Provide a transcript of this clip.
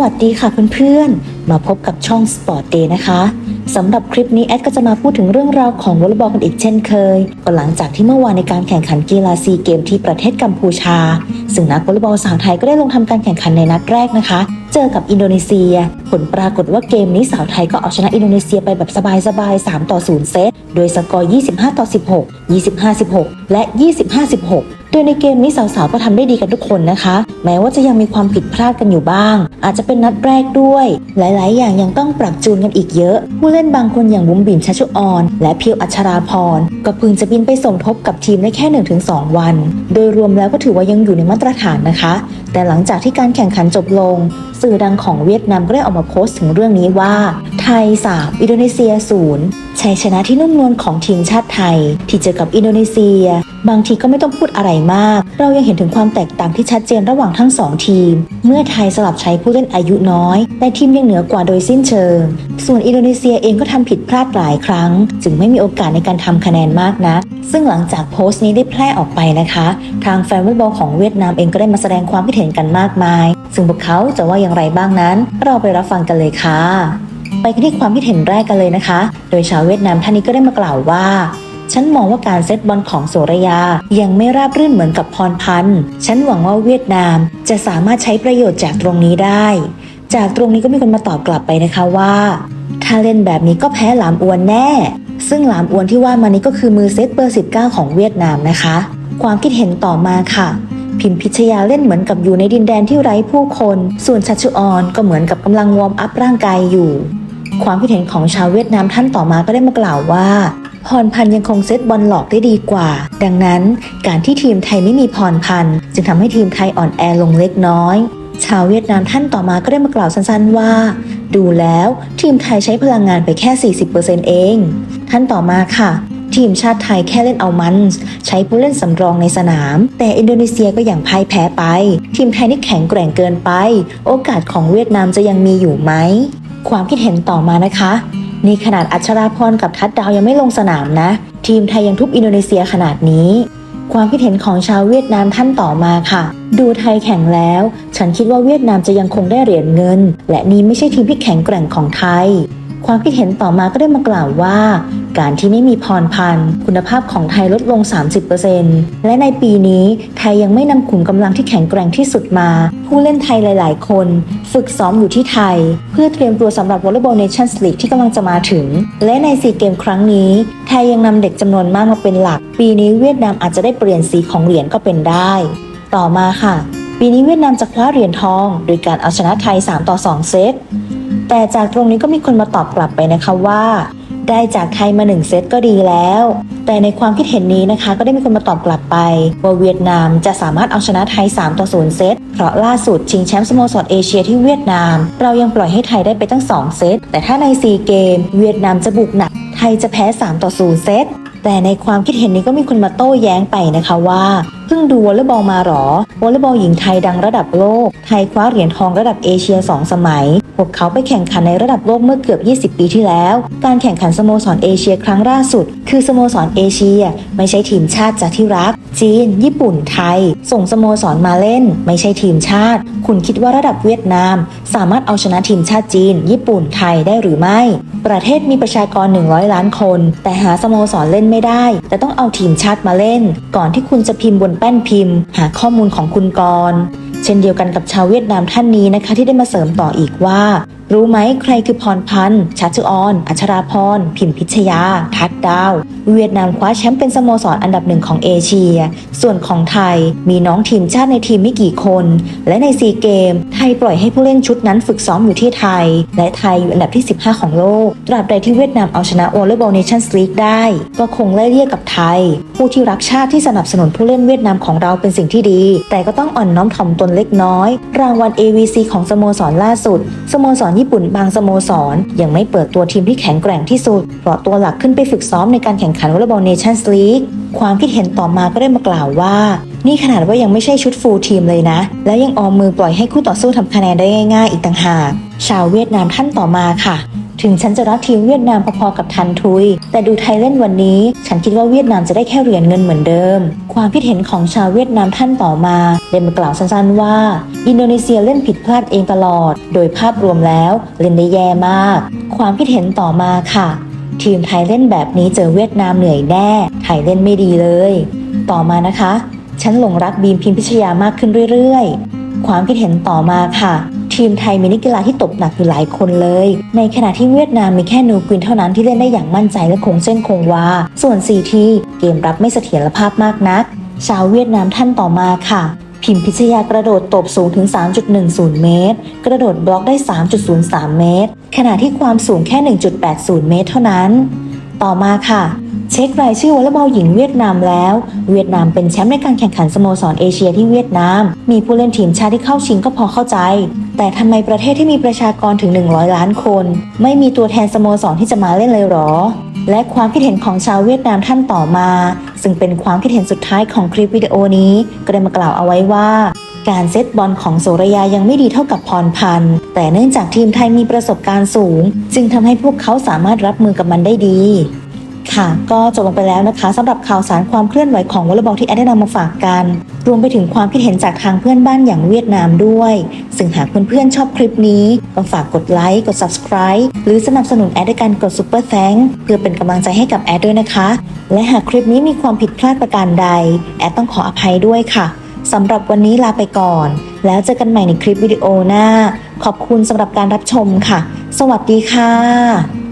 วัสดีค่ะเพื่อนๆ มาพบกับช่อง Sport Day นะคะสำหรับคลิปนี้แอดก็จะมาพูดถึงเรื่องราวของวอลเลย์บอลกันอีกเช่นเคยก็หลังจากที่เมื่อวานในการแข่งขันกีฬาซีเกมที่ประเทศกัมพูชา ซึ่งนักวอลเลย์บอลสาวไทยก็ได้ลงทำการแข่งขันในนัดแรกนะคะ เจอกับอินโดนีเซีย ผลปรากฏว่าเกมนี้สาวไทยก็เอาชนะอินโดนีเซียไปแบบสบายๆ 3 ต่อ 0 เซต โดยสกอร์ 25 ต่อ 16 25 16 และ 25 16 โดยในเกมนี้สาวๆก็ทำได้ดีกันทุกคนนะคะ แม้ว่าจะยังมีความผิดพลาดกันอยู่บ้าง อาจจะเป็นนัดแรกด้วย หลายๆ อย่างยังต้องปรับจูนกันอีกเยอะ ผู้เล่นบางคนอย่างบุ๋มบิ่มชัชชุออน และเพียวอัชราพร ก็เพิ่งจะบินไปสมทบกับทีมได้แค่ 1-2 วัน โดยรวมแล้วก็ถือว่ายังอยู่ในมาตรฐานนะคะ แต่หลังจากที่การแข่งขันจบลง สื่อดังของเวียดนามก็ได้ออกมาโพสต์ถึงเรื่องนี้ว่า ไทย 3 อินโดนีเซีย 0 ชัยชนะที่นุ่มนวลของทีมชาติไทย ที่เจอกับอินโดนีเซีย บางทีก็ไม่ต้องพูดอะไรมาก เรายังเห็นถึงความแตกต่างที่ชัดเจนระหว่างทั้งสองทีม เมื่อไทยสลับใช้ผู้เล่นอายุน้อย แต่ทีมยังเหนือกว่าโดยสิ้นเชิง ส่วนอินโดนีเซียเองก็ทำผิดพลาดหลายครั้ง จึงไม่มีโอกาสในการทำคะแนนมากนักซึ่งหลังจากโพสต์นี้ได้แพร่ออกไปนะคะ ทางแฟนฟุตบอลของเวียดนามเองก็ได้มาแสดงความคิดเห็นกันมากมาย ซึ่งพวกเขาจะว่าอย่างไรบ้างนั้น เราไปรับฟังกันเลยค่ะ ไปกันที่ความคิดเห็นแรกกันเลยนะคะ โดยชาวเวียดนามท่านนี้ก็ได้มากล่าวว่าฉันมองว่าการเซตบอลของโสระยา ยังไม่ราบรื่นเหมือนกับพรพันธ์ ฉันหวังว่าเวียดนามจะสามารถใช้ประโยชน์จากตรงนี้ได้ จากตรงนี้ก็มีคนมาตอบกลับไปนะคะว่า ถ้าเล่นแบบนี้ก็แพ้หลามอวนแน่ ซึ่งหลามอวนที่ว่ามานี้ก็คือมือเซตเบอร์ 19 ของเวียดนามนะคะ ความคิดเห็นต่อมาค่ะ พิมพิชยาเล่นเหมือนกับอยู่ในดินแดนที่ไร้ผู้คน ส่วนชัชชุออนก็เหมือนกับกำลังวอร์มอัพร่างกายอยู่ ความคิดเห็นของชาวเวียดนามท่านต่อมาก็ได้มากล่าวว่าพรพันยังคงเซตบอลหลอกได้ดีกว่า ดังนั้นการที่ทีมไทยไม่มีพรพันจึงทำให้ทีมไทยอ่อนแอลงเล็กน้อย ชาวเวียดนามท่านต่อมาก็ได้มากล่าวสั้นๆว่า ดูแล้วทีมไทยใช้พลังงานไปแค่ 40%เอง ท่านต่อมาค่ะ ทีมชาติไทยแค่เล่นเอามัน ใช้ผู้เล่นสำรองในสนาม แต่อินโดนีเซียก็อย่างพ่ายแพ้ไป ทีมไทยนี่แข็งแกร่งเกินไป โอกาสของเวียดนามจะยังมีอยู่ไหม ความคิดเห็นต่อมานะคะ นี่ขนาดอัชราพรกับทัดดาวยังไม่ลงสนามนะ ทีมไทยยังทุบอินโดนีเซียขนาดนี้ความคิดเห็นของชาวเวียดนามท่านต่อมาค่ะ ดูไทยแข่งแล้ว ฉันคิดว่าเวียดนามจะยังคงได้เหรียญเงิน และนี่ไม่ใช่ทีมที่แข็งแกร่งของไทย ความคิดเห็นต่อมาก็ได้มากล่าวว่า การที่ไม่มีพรพันธ์คุณภาพของไทยลดลง 30%และในปีนี้ไทยยังไม่นำขุมกำลังที่แข็งแกร่งที่สุดมา ผู้เล่นไทยหลาย ๆ คน ฝึกซ้อมอยู่ที่ไทย เพื่อเตรียมตัวสำหรับวอลเลย์บอลเนชั่นส์ลีกที่กำลังจะมาถึง และในซีเกมครั้งนี้ ไทยยังนำเด็กจำนวนมากมาเป็นหลัก ปีนี้เวียดนามอาจจะได้เปลี่ยนสีของเหรียญก็เป็นได้ ต่อมาค่ะ ปีนี้เวียดนามจะคว้าเหรียญทอง โดยการเอาชนะไทย 3 ต่อ 2 เซต แต่จากตรงนี้ก็มีคนมาตอบกลับไปนะคะว่า ได้จากไทยมา1เซตก็ดีแล้ว แต่ในความคิดเห็นนี้นะคะ ก็ได้มีคนมาตอบกลับไป ว่าเวียดนามจะสามารถเอาชนะไทย 3 ต่อ 0 เซต เพราะล่าสุดชิงแชมป์สโมสรเอเชียที่เวียดนาม เรายังปล่อยให้ไทยได้ไปตั้ง 2 เซต แต่ถ้าในซีเกม เวียดนามจะบุกหนักไทยจะแพ้ 3 ต่อ 0 เซต แต่ในความคิดเห็นนี้ก็มีคนมาโต้แย้งไปนะคะว่าเพิ่งดูวอลเลย์บอลมาหรอวอลเลย์บอลหญิงไทยดังระดับโลก ไทยคว้าเหรียญทองระดับเอเชีย 2 สมัย พวกเขาไปแข่งขันในระดับโลกเมื่อเกือบ 20 ปีที่แล้ว การแข่งขันสโมสรเอเชียครั้งล่าสุด คือสโมสรเอเชีย ไม่ใช่ทีมชาติจากที่รัก จีน ญี่ปุ่น ไทย ส่งสโมสรมาเล่น ไม่ใช่ทีมชาติ คุณคิดว่าระดับเวียดนาม สามารถเอาชนะทีมชาติจีน ญี่ปุ่น ไทยได้หรือไม่ ประเทศมีประชากร 100 ล้านคน แต่หาสโมสรเล่นไม่ได้ แต่ต้องเอาทีมชาติมาเล่น ก่อนที่คุณจะพิมพ์บนแป้นพิมพ์ หาข้อมูลของคุณก่อนเช่นเดียวกันกับชาวเวียดนามท่านนี้นะคะที่ได้มาเสริมต่ออีกว่ารู้ไหมใครคือพรพันธ์ชัชจุออนอัชราพร พิมพิชยา ทัดดาว เวียดนามคว้าแชมป์เป็นสโมสรอันดับหนึ่งของเอเชีย ส่วนของไทยมีน้องทีมชาติในทีมไม่กี่คน และในซีเกม ไทยปล่อยให้ผู้เล่นชุดนั้นฝึกซ้อมอยู่ที่ไทย และไทยอยู่อันดับที่ 15 ของโลก ตราบใดที่เวียดนามเอาชนะวอลเลย์บอลเนชั่นส์ลีกได้ ก็คงไล่เลี่ยกับไทย ผู้ที่รักชาติที่สนับสนุนผู้เล่นเวียดนามของเราเป็นสิ่งที่ดี แต่ก็ต้องอ่อนน้อมถ่อมตนเล็กน้อย รางวัล AVC ของสโมสรล่าสุดสโมสรญี่ปุ่นบางสโมสร ยังไม่เปิดตัวทีมที่แข็งแกร่งที่สุดเพราะตัวหลักขึ้นไปฝึกซ้อมในการแข่งขันวอลเลย์บอลเนชั่นส์ลีกความคิดเห็นต่อมาก็ได้มากล่าวว่า นี่ขนาดว่ายังไม่ใช่ชุดฟูลทีมเลยนะ และยังออมมือปล่อยให้คู่ต่อสู้ทำคะแนนได้ง่าย ๆ อีกต่างหากชาวเวียดนามท่านต่อมาค่ะ ถึงฉันจะรักทีมเวียดนามพอๆกับทันทุย แต่ดูไทยเล่นวันนี้ ฉันคิดว่าเวียดนามจะได้แค่เหรียญเงินเหมือนเดิม ความคิดเห็นของชาวเวียดนามท่านต่อมาได้มากล่าวสั้นๆว่า อินโดนีเซียเล่นผิดพลาดเองตลอด โดยภาพรวมแล้วเล่นได้แย่มาก ความคิดเห็นต่อมาค่ะ ทีมไทยเล่นแบบนี้เจอเวียดนามเหนื่อยแน่ไทยเล่นไม่ดีเลย ต่อมานะคะ ฉันหลงรักบีมพิมพิชยามากขึ้นเรื่อยๆ ความคิดเห็นต่อมาค่ะ ทีมไทยมีนักกีฬาที่ตบหนักอยู่หลายคนเลย ในขณะที่เวียดนามมีแค่นูกวินเท่านั้นที่เล่นได้อย่างมั่นใจและคงเส้นคงวา ส่วน 4 ที เกมรับไม่เสถียรภาพมากนัก ชาวเวียดนามท่านต่อมาค่ะพิมพิชยากระโดดตบสูงถึง 3.10 เมตร กระโดดบล็อกได้ 3.03 เมตร ขณะที่ความสูงแค่ 1.80 เมตรเท่านั้น ต่อมาค่ะ เช็ครายชื่อวอลเลย์บอลหญิงเวียดนามแล้ว เวียดนามเป็นแชมป์ในการแข่งขันสโมสรเอเชียที่เวียดนาม มีผู้เล่นทีมชาติที่เข้าชิงก็พอเข้าใจ แต่ทำไมประเทศที่มีประชากรถึง 100 ล้านคน ไม่มีตัวแทนสโมสรที่จะมาเล่นเลยหรอ และความคิดเห็นของชาวเวียดนามท่านต่อมา ซึ่งเป็นความคิดเห็นสุดท้ายของคลิปวิดีโอนี้ ก็ได้มากล่าวเอาไว้ว่าการเซตบอลของโสระยายังไม่ดีเท่ากับพรพันธ์ แต่เนื่องจากทีมไทยมีประสบการณ์สูง จึงทำให้พวกเขาสามารถรับมือกับมันได้ดี ค่ะ ก็จบลงไปแล้วนะคะสำหรับข่าวสารความเคลื่อนไหวของวอลเลย์บอลที่แอดได้นำมาฝากกัน รวมไปถึงความคิดเห็นจากทางเพื่อนบ้านอย่างเวียดนามด้วย ซึ่งหากเพื่อนๆชอบคลิปนี้ก็ฝากกดไลค์กด subscribe หรือสนับสนุนแอดด้วยการกด super thank เพื่อเป็นกำลังใจให้กับแอดด้วยนะคะ และหากคลิปนี้มีความผิดพลาดประการใด แอดต้องขออภัยด้วยค่ะสำหรับวันนี้ลาไปก่อน แล้วเจอกันใหม่ในคลิปวิดีโอหน้า ขอบคุณสำหรับการรับชมค่ะ สวัสดีค่ะ